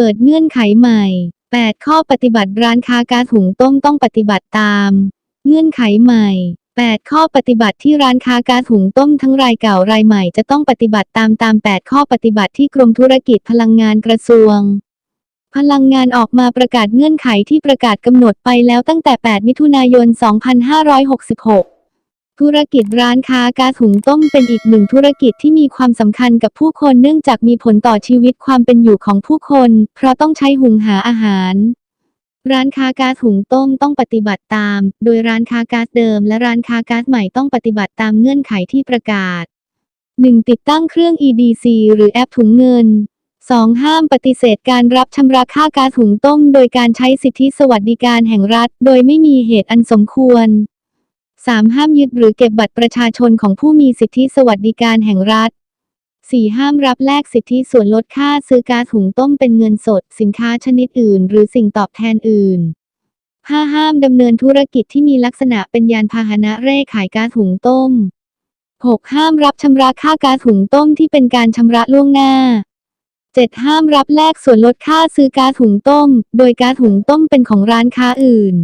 เปิดเงื่อนไขใหม่ 8 ข้อปฏิบัติร้านค้าก๊าซหุงต้มต้องปฏิบัติตาม เงื่อนไขใหม่ 8 ข้อปฏิบัติที่ร้านค้าก๊าซหุงต้มทั้งรายเก่ารายใหม่จะต้องปฏิบัติตามตาม 8 ข้อปฏิบัติที่กรมธุรกิจพลังงานกระทรวง พลังงานออกมาประกาศเงื่อนไขที่ประกาศกำหนดไปแล้วตั้งแต่ 8 มิถุนายน 2566 ธุรกิจร้านค้าก๊าซหุงต้มเป็นอีกหนึ่งธุรกิจที่มีความสำคัญกับผู้คนเนื่องจากมีผลต่อชีวิตความเป็นอยู่ของผู้คน เพราะต้องใช้หุงหาอาหาร ร้านค้าก๊าซหุงต้มต้องปฏิบัติตาม โดยร้านค้าก๊าซเดิมและร้านค้าก๊าซใหม่ต้องปฏิบัติตามเงื่อนไขที่ประกาศ 1. ติดตั้งเครื่อง EDC หรือแอปถุงเงิน 2. ห้ามปฏิเสธการรับชำระค่าก๊าซหุงต้ม โดยการใช้สิทธิสวัสดิการแห่งรัฐ โดยไม่มีเหตุอันสมควร 3. ห้ามยึดหรือเก็บบัตรประชาชนของผู้มีสิทธิสวัสดิการแห่งรัฐ 4. ห้ามรับแลกสิทธิส่วนลดค่าซื้อก๊าซหุงต้มเป็นเงินสด สินค้าชนิดอื่น หรือสิ่งตอบแทนอื่น 5. ห้ามดำเนินธุรกิจที่มีลักษณะเป็นยานพาหนะเร่ขายก๊าซหุงต้ม 6. ห้ามรับชำระค่าก๊าซหุงต้มที่เป็นการชำระล่วงหน้า 7. ห้ามรับแลกส่วนลดค่าซื้อก๊าซหุงต้ม โดยก๊าซหุงต้มเป็นของร้านค้าอื่น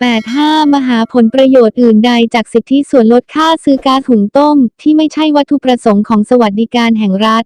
85. มหาผลประโยชน์อื่นใดจากสิทธิส่วนลดค่าซื้อก๊าซหุงต้ม ที่ไม่ใช่วัตถุประสงค์ของสวัสดิการแห่งรัฐ